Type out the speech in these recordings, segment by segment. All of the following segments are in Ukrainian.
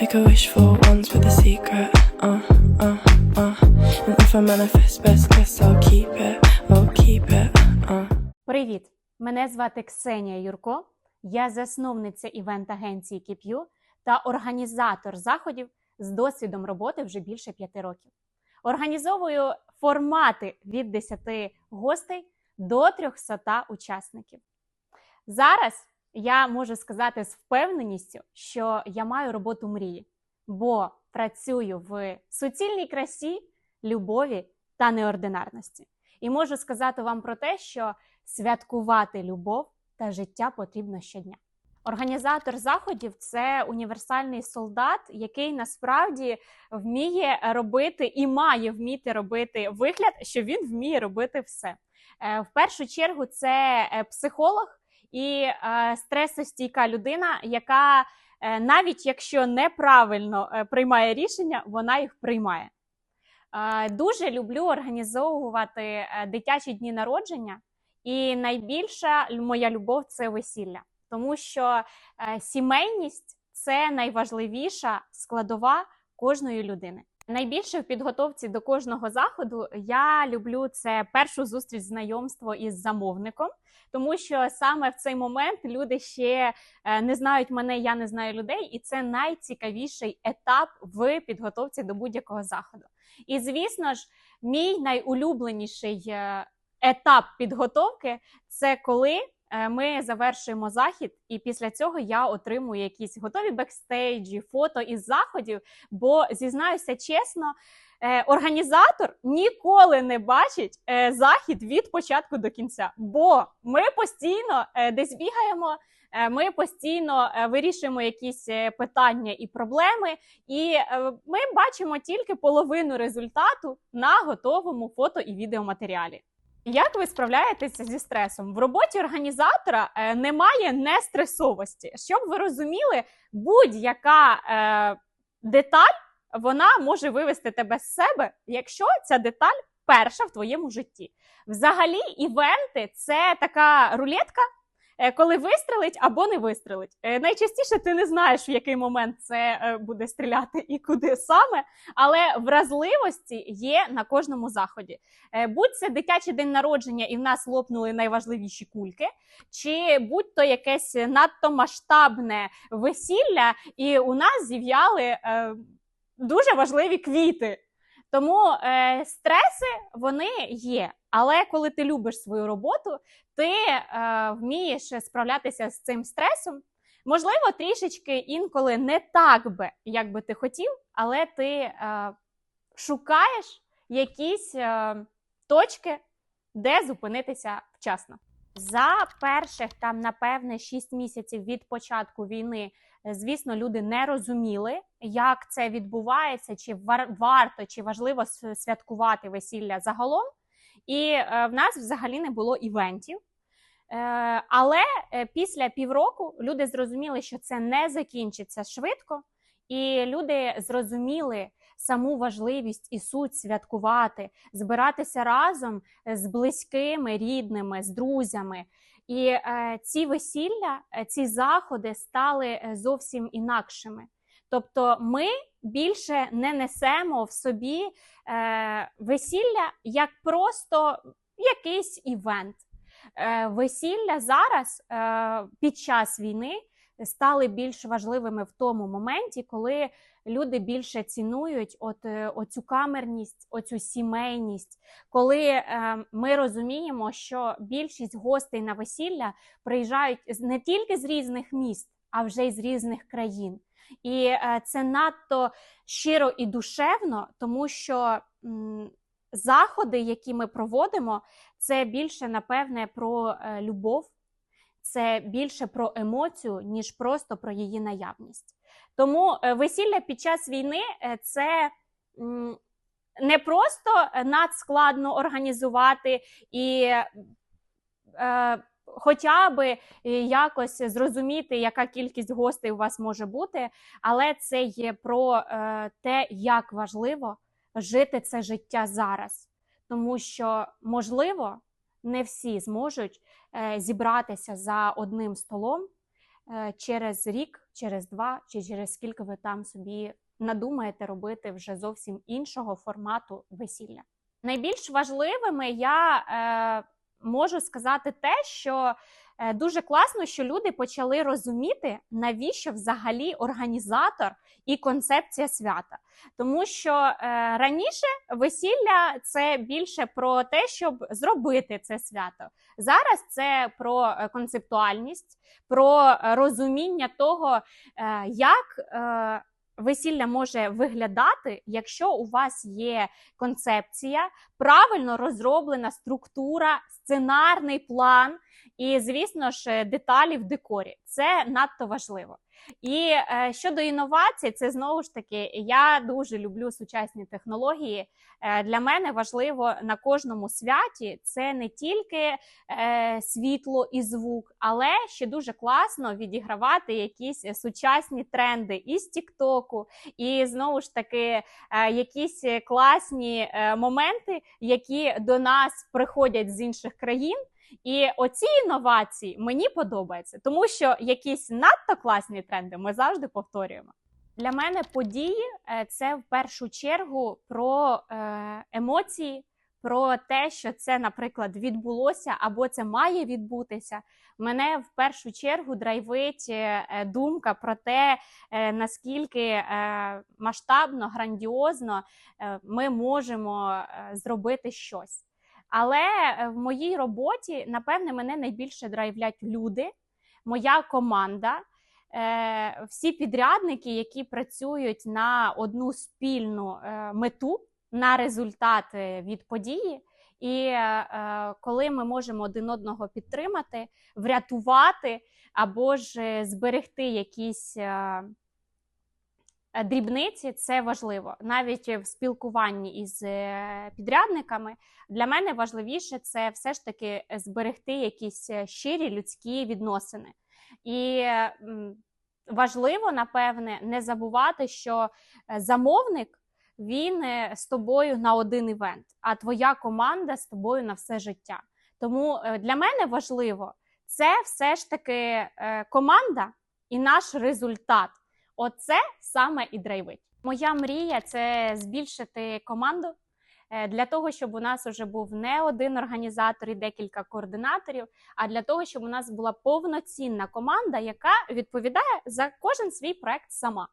Make a wish for once with a secret. Uh, uh, uh. And if I manifest best, guess I'll keep it. I'll keep it. Uh. Привіт! Мене звати Ксенія Юрко. Я засновниця івент-агенції Кіп'ю та організатор заходів з досвідом роботи вже більше п'яти років. Організовую формати від 10 гостей до 300 учасників. Зараз я можу сказати з впевненістю, що я маю роботу мрії, бо працюю в суцільній красі, любові та неординарності. І можу сказати вам про те, що святкувати любов та життя потрібно щодня. Організатор заходів це універсальний солдат, який насправді вміє робити і має вміти робити вигляд, що він вміє робити все. Е, В першу чергу це е, психолог і е, стресостійка людина, яка е, навіть якщо неправильно е, приймає рішення, вона їх приймає. Дуже люблю організовувати дитячі дні народження, і найбільша моя любов це весілля, тому що сімейність це найважливіша складова кожної людини. Найбільше в підготовці до кожного заходу я люблю це першу зустріч знайомство із замовником, тому що саме в цей момент люди ще е, не знають мене, я не знаю людей, і це найцікавіший етап в підготовці до будь-якого заходу. І звісно ж, мій найулюбленіший е, етап підготовки це коли ми завершуємо захід, і після цього я отримую якісь готові бекстейджі, фото із заходів. Бо зізнаюся чесно, е, організатор ніколи не бачить е, захід від початку до кінця, бо ми постійно е, десь бігаємо. е, Ми постійно е, вирішуємо якісь е, питання і проблеми, і е, ми бачимо тільки половину результату на готовому фото і відеоматеріалі. Як ви справляєтеся зі стресом? В роботі організатора е, немає нестресовості. Щоб ви розуміли, будь-яка е, деталь вона може вивести тебе з себе, якщо ця деталь перша в твоєму житті. Взагалі, івенти це така рулетка, коли вистрелить або не вистрелить. Е, Найчастіше ти не знаєш, в який момент це е, буде стріляти і куди саме, але вразливості є на кожному заході. Е, Будь це дитячий день народження, і в нас лопнули найважливіші кульки, чи будь то якесь надто масштабне весілля, і у нас зів'яли е, дуже важливі квіти. Тому е, стреси вони є. Але коли ти любиш свою роботу, ти е, вмієш справлятися з цим стресом. Можливо, трішечки інколи не так би, як би ти хотів, але ти е, шукаєш якісь е, точки, де зупинитися вчасно. За перших там, напевне, 6 місяців від початку війни, е, звісно, люди не розуміли, як це відбувається, чи вар- варто, чи важливо святкувати весілля загалом. І е, в нас взагалі не було івентів. Е, але е, після півроку люди зрозуміли, що це не закінчиться швидко, і люди зрозуміли саму важливість і суть святкувати, збиратися разом з близькими, рідними, з друзями. І ці весілля, ці заходи стали зовсім інакшими. Тобто, ми більше не несемо в собі е, весілля як просто якийсь івент. Е, весілля зараз е, під час війни стали більш важливими в тому моменті, коли люди більше цінують от, е, оцю камерність, оцю сімейність, коли е, ми розуміємо, що більшість гостей на весілля приїжджають не тільки з різних міст, а вже й з різних країн. І е, це надто щиро і душевно, тому що заходи, які ми проводимо, це більше напевне про е, любов, це більше про емоцію, ніж просто про її наявність. Тому е, весілля під час війни це не просто надскладно організувати і хоча би е, якось зрозуміти, яка кількість гостей у вас може бути, але це є про е, те, як важливо жити це життя зараз. Тому що, можливо, не всі зможуть е, зібратися за одним столом через рік, через два чи через скільки ви там собі надумаєте робити вже зовсім іншого формату весілля. Найбільш важливими я можу сказати те, що е, дуже класно, що люди почали розуміти, навіщо взагалі організатор і концепція свята. Тому що е, раніше весілля це більше про те, щоб зробити це свято. Зараз це про е, концептуальність, про е, розуміння того, е, як е, весілля може виглядати, якщо у вас є концепція, правильно розроблена структура, сценарний план і, звісно ж, деталі в декорі. Це надто важливо. І е, щодо інновацій, це знову ж таки я дуже люблю сучасні технології. Е, для мене важливо на кожному святі це не тільки е, світло і звук, але ще дуже класно відігравати якісь сучасні тренди із Тіктоку, і знову ж таки е, якісь класні е, моменти, які до нас приходять з інших країн. І оці інновації мені подобаються, тому що якісь надто класні тренди ми завжди повторюємо. Для мене події е, це в першу чергу про е, емоції, про те, що це, наприклад, відбулося або це має відбутися. Мене в першу чергу драйвить е, думка про те, наскільки масштабно, грандіозно ми можемо зробити щось. Але е, в моїй роботі, напевне, мене найбільше драйвлять люди, моя команда, е, всі підрядники, які працюють на одну спільну е, мету, на результат від події. І е, коли ми можемо один одного підтримати, врятувати або ж зберегти якісь. Дрібниці це важливо навіть в спілкуванні із е, підрядниками. Для мене важливіше це все ж таки зберегти якісь е, щирі людські відносини. І важливо, напевне, не забувати, що е, замовник він е, з тобою на один івент, а твоя команда з тобою на все життя. Тому е, для мене важливо це все ж таки е, команда і наш результат. Оце саме і драйвить. Моя мрія це збільшити команду е, для того, щоб у нас вже був не один організатор і декілька координаторів, а для того, щоб у нас була повноцінна команда, яка відповідає за кожен свій проект сама.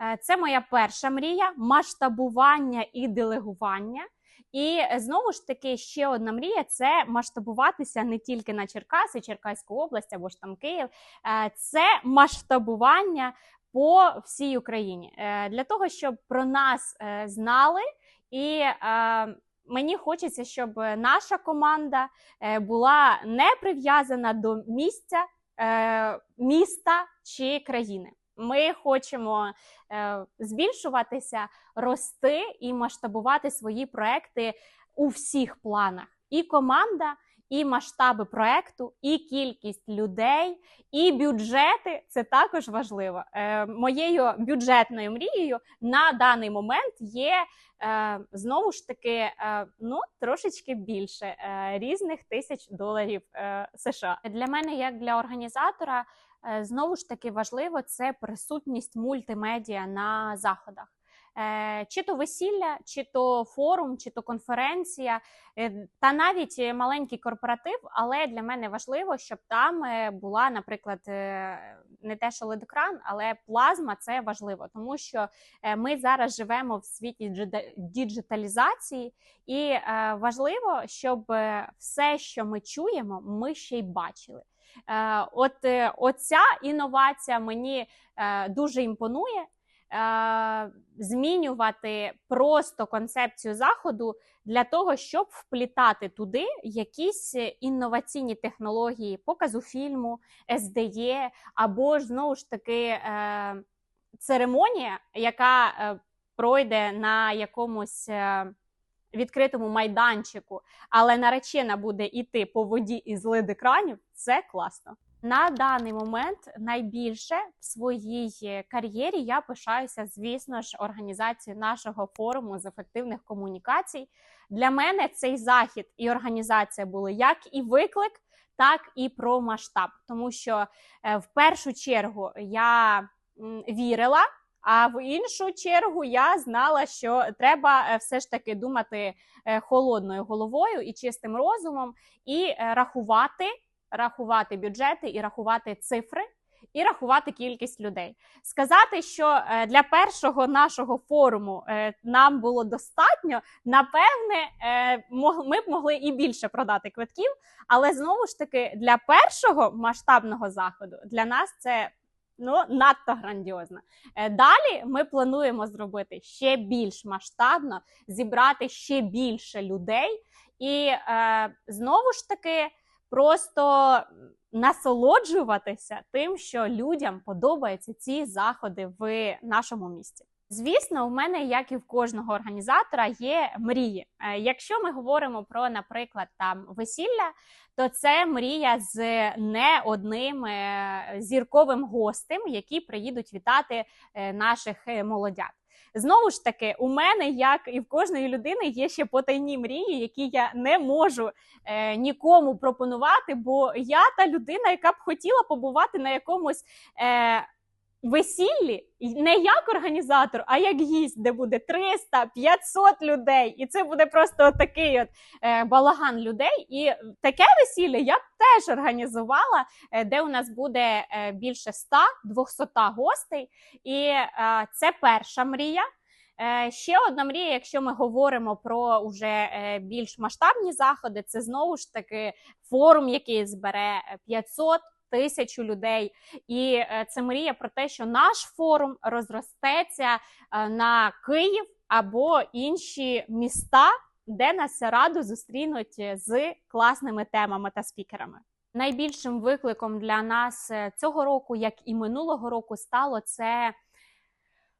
Е, Це моя перша мрія масштабування і делегування. І е, знову ж таки, ще одна мрія це масштабуватися не тільки на Черкаси, Черкаську область або ж там Київ, це масштабування по всій Україні Е, для того, щоб про нас е, знали, і е, мені хочеться, щоб наша команда була не прив'язана до місця, міста чи країни. Ми хочемо збільшуватися, рости і масштабувати свої проекти у всіх планах. І команда, і масштаби проекту, і кількість людей, і бюджети це також важливо. Е, моєю бюджетною мрією на даний момент є е, знову ж таки е, ну трошечки більше е, різних тисяч доларів е, США. Для мене, як для організатора, е, знову ж таки важливо це присутність мультимедіа на заходах. Е, Чи то весілля, чи то форум, чи то конференція, е, та навіть маленький корпоратив. Але для мене важливо, щоб там е, була, наприклад, не те, що ледекран, але плазма це важливо, тому що ми зараз живемо в світі діджиталізації, і важливо, щоб все, що ми чуємо, ми ще й бачили. От оця інновація мені дуже імпонує. Е, Змінювати просто концепцію заходу для того, щоб вплітати туди якісь інноваційні технології показу фільму, SDE, або ж знову ж таки е, церемонія, яка е, пройде на якомусь відкритому майданчику, але наречена буде йти по воді із лид екранів, це класно. На даний момент найбільше в своїй кар'єрі я пишаюся, звісно ж, організацією нашого форуму з ефективних комунікацій. Для мене цей захід і організація були як і виклик, так і про масштаб, тому що е, в першу чергу я вірила. А в іншу чергу я знала, що треба е, все ж таки думати е, холодною головою і чистим розумом, і рахувати, рахувати бюджети, і рахувати цифри, і рахувати кількість людей. Сказати, що е, для першого нашого форуму е, нам було достатньо, напевне, е, ми б могли і більше продати квитків, але знову ж таки для першого масштабного заходу для нас це. Ну, надто грандіозно. Далі ми плануємо зробити ще більш масштабно, зібрати ще більше людей, і знову ж таки просто насолоджуватися тим, що людям подобаються ці заходи в нашому місті. Звісно, у мене, як і в кожного організатора, є мрії. Е, Якщо ми говоримо про, наприклад, там весілля, то це мрія з не одним е, зірковим гостем, які приїдуть вітати е, наших молодят. Знову ж таки, у мене, як і в кожної людини, є ще потайні мрії, які я не можу е, нікому пропонувати, бо я та людина, яка б хотіла побувати на якомусь. Е, Весіллі не як організатор, а як гість, де буде 300, 500 людей, і це буде просто такий от е, балаган людей. І таке весілля я б теж організувала, е, де у нас буде е, більше 100, 200 гостей. І е, це перша мрія. Е, Ще одна мрія, якщо ми говоримо про уже е, більш масштабні заходи, це знову ж таки форум, який збере 500 тисячу людей. І е, це мрія про те, що наш форум розростеться е, на Київ або інші міста, де нас раду зустрінуть е, з класними темами та спікерами. Найбільшим викликом для нас цього року, як і минулого року, стало це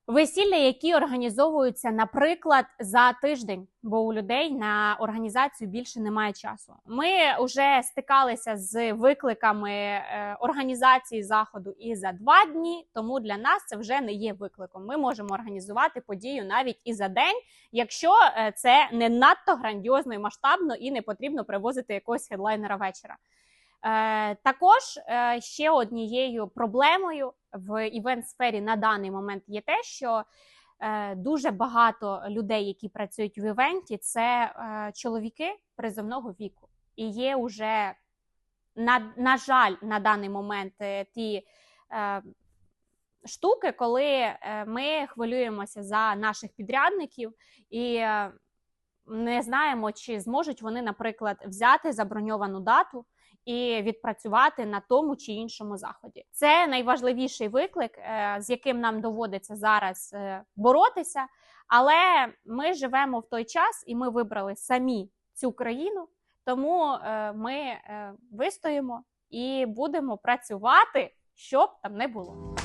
весілля, які організовуються, наприклад, за тиждень, бо у людей на організацію більше немає часу. Ми вже стикалися з викликами е, організації заходу і за два дні, тому для нас це вже не є викликом. Ми можемо організувати подію навіть і за день, якщо е, це не надто грандіозно і масштабно, і не потрібно привозити якогось хедлайнера вечора. Е, також ще однією проблемою в івент-сфері на даний момент є те, що е, дуже багато людей, які працюють в івенті, це е, чоловіки призовного віку. І є вже, на, на жаль, на даний момент е, ті штуки, коли ми хвилюємося за наших підрядників і не знаємо, чи зможуть вони, наприклад, взяти заброньовану дату і відпрацювати на тому чи іншому заході. Це найважливіший виклик, е, з яким нам доводиться зараз е, боротися. Але ми живемо в той час, і ми вибрали самі цю країну, тому е, ми вистоїмо і будемо працювати, щоб там не було.